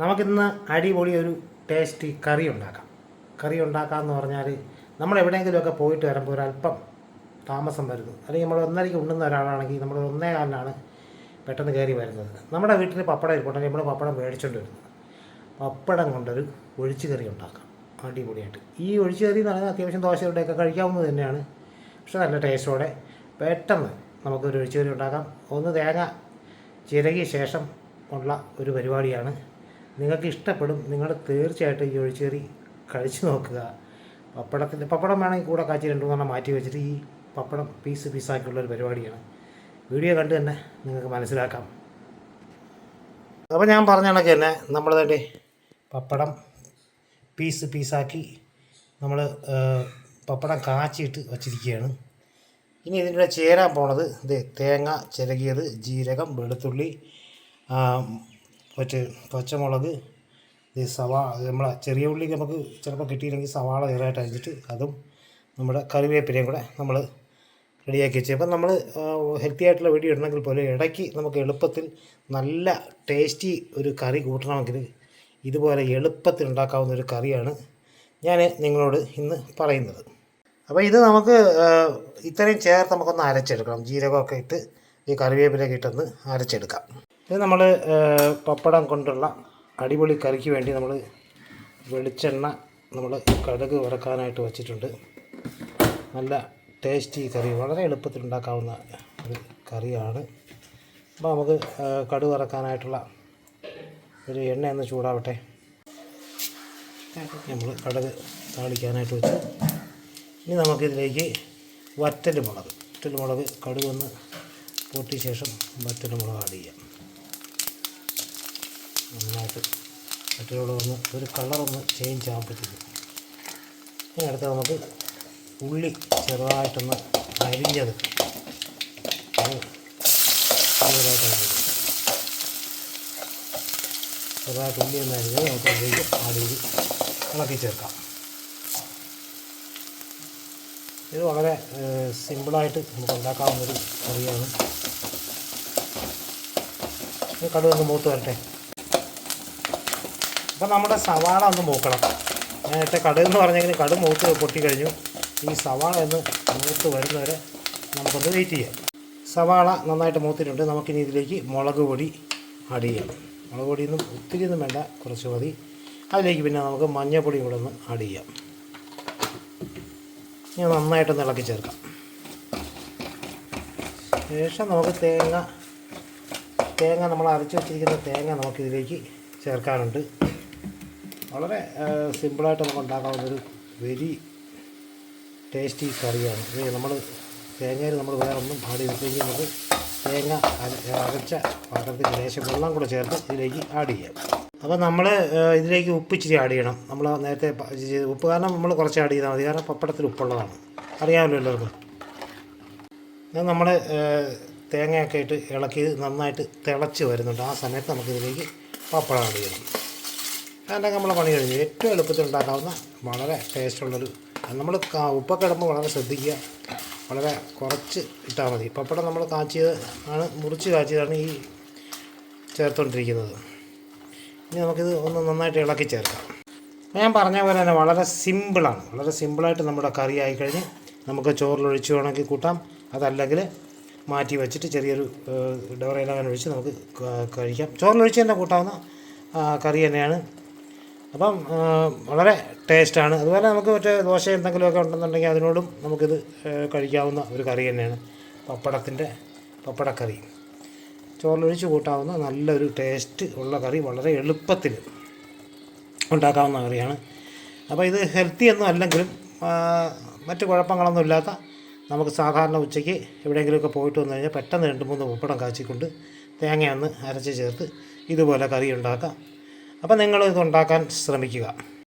നമുക്കിന്ന് അടിപൊളി ഒരു ടേസ്റ്റി കറി ഉണ്ടാക്കാം. കറി ഉണ്ടാക്കാമെന്ന് പറഞ്ഞാൽ നമ്മൾ എവിടെയെങ്കിലുമൊക്കെ പോയിട്ട് വരുമ്പോൾ ഒരല്പം താമസം വരുന്നു അല്ലെങ്കിൽ നമ്മൾ ഒന്നരയ്ക്ക് ഉണ്ണുന്ന ഒരാളാണെങ്കിൽ നമ്മൾ ഒന്നേ കാലിനാണ് പെട്ടെന്ന് കയറി വരുന്നത്. നമ്മുടെ വീട്ടിൽ പപ്പടം ഇരിപ്പുണ്ടെങ്കിൽ നമ്മൾ പപ്പടം മേടിച്ചുകൊണ്ട് വരുന്നത്. പപ്പടം കൊണ്ടൊരു ഒഴിച്ചു കറി ഉണ്ടാക്കാം. അടിപൊളിയായിട്ട്. ഈ ഒഴിച്ചു കറി എന്ന് പറഞ്ഞാൽ അത്യാവശ്യം ദോശയുടെയൊക്കെ കഴിക്കാവുന്നത് തന്നെയാണ്. പക്ഷെ നല്ല ടേസ്റ്റോടെ പെട്ടെന്ന് നമുക്കൊരു ഒഴിച്ചു കറി ഉണ്ടാക്കാം. ഒന്ന് തേങ്ങ ചിരകിയ ശേഷം ഉള്ള ഒരു പരിപാടിയാണ് നിങ്ങൾക്ക് ഇഷ്ടപ്പെടും നിങ്ങൾ തീർച്ചയായിട്ടും ഈ ഒഴിച്ചേറി കഴിച്ചു നോക്കുക. പപ്പടത്തിന്റെ പപ്പടം വേണമെങ്കിൽ കൂടെ കാച്ചി രണ്ട് മൂന്നെണ്ണം മാറ്റി വെച്ചിട്ട് ഈ പപ്പടം പീസ് പീസാക്കിയുള്ള ഒരു പരിപാടിയാണ്. വീഡിയോ കണ്ട് തന്നെ നിങ്ങൾക്ക് മനസ്സിലാക്കാം. അപ്പോൾ ഞാൻ പറഞ്ഞ കണക്ക് തന്നെ നമ്മൾ തന്നെ പപ്പടം പീസ് പീസാക്കി നമ്മൾ പപ്പടം കാച്ചിയിട്ട് വച്ചിരിക്കുകയാണ്. ഇനി ഇതിന്റെ ചേരാൻ പോണത് ഇത് തേങ്ങ ചിരകിയത് ജീരകം വെളുത്തുള്ളി മറ്റ് പച്ചമുളക് ഈ സവാ നമ്മളെ ചെറിയ ഉള്ളി നമുക്ക് ചിലപ്പോൾ കിട്ടിയില്ലെങ്കിൽ സവാള ചെറുതായിട്ട് അരിഞ്ഞിട്ട് അതും നമ്മുടെ കറിവേപ്പിലയും കൂടെ നമ്മൾ റെഡിയാക്കി വെച്ചു. അപ്പം നമ്മൾ ഹെൽത്തി ആയിട്ടുള്ള വീഡിയോ ഇടണമെങ്കിൽ പോലും ഇടയ്ക്ക് നമുക്ക് എളുപ്പത്തിൽ നല്ല ടേസ്റ്റി ഒരു കറി കൂട്ടണമെങ്കിൽ ഇതുപോലെ എളുപ്പത്തിൽ ഉണ്ടാക്കാവുന്ന ഒരു കറിയാണ് ഞാൻ നിങ്ങളോട് ഇന്ന് പറയുന്നത്. അപ്പോൾ ഇത് നമുക്ക് ഇത്രയും ചേർത്ത് നമുക്കൊന്ന് അരച്ചെടുക്കണം. ജീരകമൊക്കെ ഇട്ട് ഈ കറിവേപ്പിലൊക്കെ ഇട്ടൊന്ന് അരച്ചെടുക്കാം. ഇത് നമ്മൾ പപ്പടം കൊണ്ടുള്ള അടിപൊളി കറിക്ക് വേണ്ടി നമ്മൾ വെളിച്ചെണ്ണ നമ്മൾ കടുക് വറക്കാനായിട്ട് വച്ചിട്ടുണ്ട്. നല്ല ടേസ്റ്റി കറി വളരെ എളുപ്പത്തിൽ ഉണ്ടാക്കാവുന്ന ഒരു കറിയാണ്. അപ്പോൾ നമുക്ക് കടുക് വറക്കാനായിട്ടുള്ള ഒരു എണ്ണ ഒന്ന് ചൂടാവട്ടെ. നമ്മൾ കടുക് താളിക്കാനായിട്ട് വെച്ചു. ഇനി നമുക്കിതിലേക്ക് വറ്റൽ മുളക് വറ്റൽ മുളക് കടുക് ഒന്ന് പൊട്ടിയ ശേഷം വറ്റൽ മുളക് ആഡ് ചെയ്യാം. നന്നായിട്ട് മറ്റുള്ള ഒന്ന് ഒരു കളറൊന്ന് ചേഞ്ച് ആകുമ്പോഴത്തേക്കും ഇനി അടുത്ത നമുക്ക് ഉള്ളി ചെറുതായിട്ടൊന്ന് അരിഞ്ഞത്. ചെറുതായിട്ട് ഉള്ളി ഒന്ന് അരിഞ്ഞത് നമുക്ക് അതിലേക്ക് ആടിയിൽ ഇളക്കി ചേർക്കാം. ഇത് വളരെ സിമ്പിളായിട്ട് നമുക്ക് ഉണ്ടാക്കാവുന്നൊരു കറിയാണ്. ഇത് കടുക് ഒന്ന് മൂത്ത് വരട്ടെ. അപ്പം നമ്മുടെ സവാള ഒന്ന് മൂക്കണം. നേരത്തെ കടുക് എന്ന് പറഞ്ഞെങ്കിൽ കടു മൂത്ത് പൊട്ടി കഴിഞ്ഞു ഈ സവാള ഒന്ന് മൂത്ത് വരുന്നവരെ നമുക്കൊന്ന് വെയിറ്റ് ചെയ്യാം. സവാള നന്നായിട്ട് മൂത്തിട്ടുണ്ട്. നമുക്കിനി ഇതിലേക്ക് മുളക് പൊടി ആഡ് ചെയ്യാം. മുളക് പൊടിയൊന്നും ഒത്തിരി ഒന്നും വേണ്ട. കുറച്ച് മതി. അതിലേക്ക് പിന്നെ നമുക്ക് മഞ്ഞൾപ്പൊടിയും കൂടെ ഒന്ന് ആഡ് ചെയ്യാം. ഇനി നന്നായിട്ടൊന്ന് ഇളക്കി ചേർക്കാം. ശേഷം നമുക്ക് തേങ്ങ തേങ്ങ നമ്മൾ അരച്ച് വെച്ചിരിക്കുന്ന തേങ്ങ നമുക്കിതിലേക്ക് ചേർക്കാനുണ്ട്. വളരെ സിമ്പിളായിട്ട് നമുക്ക് ഉണ്ടാക്കാവുന്ന ഒരു വെരി ടേസ്റ്റി കറിയാണ്. ഇത് നമ്മൾ തേങ്ങയിൽ നമ്മൾ വേറെ ഒന്നും ആഡ് ചെയ്തില്ലെങ്കിൽ നമുക്ക് തേങ്ങ അര- അരച്ച പാത്രത്തിൽ ലേശം വെള്ളം കൂടെ ചേർത്ത് ഇതിലേക്ക് ആഡ് ചെയ്യാം. അപ്പോൾ നമ്മൾ ഇതിലേക്ക് ഉപ്പ് ഇച്ചിരി ആഡ് ചെയ്യണം. നമ്മൾ നേരത്തെ ഉപ്പ് കാരണം നമ്മൾ കുറച്ച് ആഡ് ചെയ്താൽ മതി. കാരണം പപ്പടത്തിൽ ഉപ്പുള്ളതാണ്. അറിയാമല്ലോ എല്ലാവർക്കും. നമ്മൾ തേങ്ങയൊക്കെ ഇട്ട് ഇളക്കി നന്നായിട്ട് തിളച്ച് വരുന്നുണ്ട്. ആ സമയത്ത് നമുക്കിതിലേക്ക് പപ്പടം ആഡ് ചെയ്യണം. അതിന്റെ നമ്മളെ പണി കഴിഞ്ഞു ഏറ്റവും എളുപ്പത്തിൽ ഉണ്ടാക്കാവുന്ന വളരെ ടേസ്റ്റുള്ളൊരു നമ്മൾ ഉപ്പൊക്കെ ഇടുമ്പോൾ വളരെ ശ്രദ്ധിക്കുക. വളരെ കുറച്ച് ഇട്ടാൽ മതി. പപ്പടം നമ്മൾ കാച്ചിയത് ആണ് മുറിച്ച് കാച്ചിയതാണ് ഈ ചേർത്തുകൊണ്ടിരിക്കുന്നത് ഇനി നമുക്കിത് ഒന്ന് നന്നായിട്ട് ഇളക്കി ചേർക്കാം. ഞാൻ പറഞ്ഞ പോലെ തന്നെ വളരെ സിമ്പിളാണ്. വളരെ സിമ്പിളായിട്ട് നമ്മുടെ കറി ആയിക്കഴിഞ്ഞ് നമുക്ക് ചോറിലൊഴിച്ച് വേണമെങ്കിൽ കൂട്ടാം. അതല്ലെങ്കിൽ മാറ്റി വെച്ചിട്ട് ചെറിയൊരു ഡോറയിലങ്ങനെ ഒഴിച്ച് നമുക്ക് കഴിക്കാം. ചോറിലൊഴിച്ച് തന്നെ കൂട്ടാവുന്ന കറി തന്നെയാണ് അപ്പം വളരെ ടേസ്റ്റാണ്. അതുപോലെ നമുക്ക് മറ്റേ ദോശ എന്തെങ്കിലുമൊക്കെ ഉണ്ടെന്നുണ്ടെങ്കിൽ അതിനോടും നമുക്കിത് കഴിക്കാവുന്ന ഒരു കറി തന്നെയാണ്. പപ്പടത്തിന്റെ പപ്പടക്കറി. ചോറിലൊഴിച്ച് കൂട്ടാവുന്ന നല്ലൊരു ടേസ്റ്റ് ഉള്ള കറി വളരെ എളുപ്പത്തിൽ ഉണ്ടാക്കാവുന്ന കറിയാണ്. അപ്പോൾ ഇത് ഹെൽത്തി ഒന്നും അല്ലെങ്കിലും മറ്റു മറ്റ് കുഴപ്പങ്ങളൊന്നും ഇല്ലാത്ത നമുക്ക് സാധാരണ ഉച്ചയ്ക്ക് എവിടെയെങ്കിലുമൊക്കെ പോയിട്ട് വന്നു കഴിഞ്ഞാൽ പെട്ടെന്ന് രണ്ട് മൂന്ന് ഉപ്പടം കാച്ചിക്കൊണ്ട് തേങ്ങയൊന്ന് അരച്ച് ചേർത്ത് ഇതുപോലെ കറി ഉണ്ടാക്കാം. അപ്പോൾ നിങ്ങൾ ഇത് ഉണ്ടാക്കാൻ ശ്രമിക്കുക.